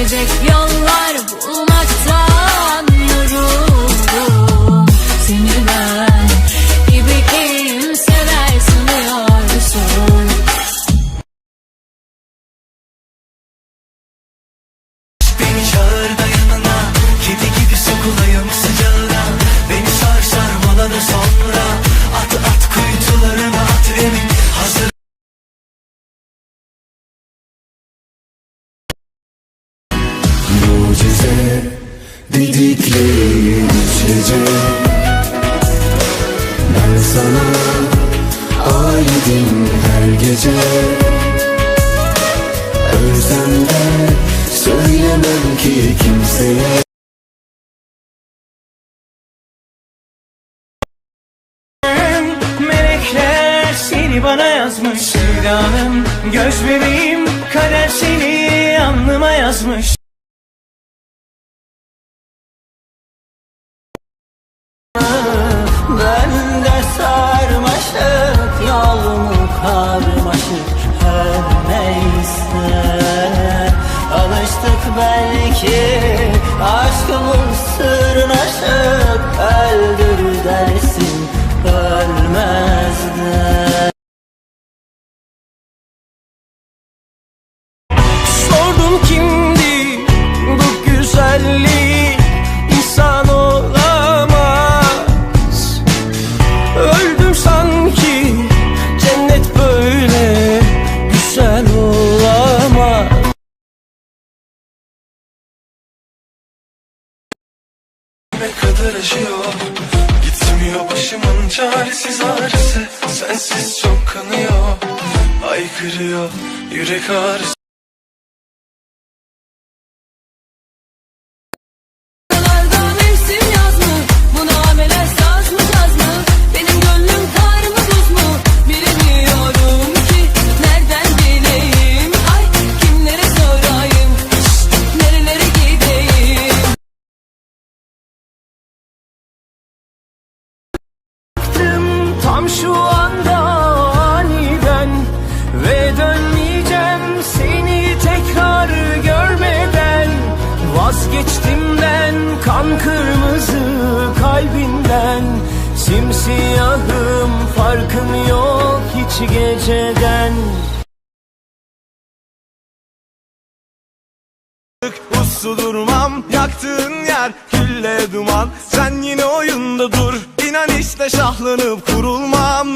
keşfedecek yollar bulmaktan dedikleri gece Ben sana aidim her gece Ölsem de söylemem ki kimseye Melekler seni bana yazmış Sevdanım göz bebeğim Kader seni alnıma yazmış karmaşık Her neyse. Alıştık belki Aşkımın Acıyor Gitmiyor başımın çaresiz ağrısı. Sensiz çok kanıyor. Aykırıyor yürek ağrısı şu anda aniden Ve dönmeyeceğim seni tekrar görmeden. Vazgeçtimden kan kırmızı kalbinden. Simsiyahım farkım yok hiç geceden. Uslu durmam yaktığın yer külle duman. Sen yine oyunda dur inan işte şahlanıp kurulmam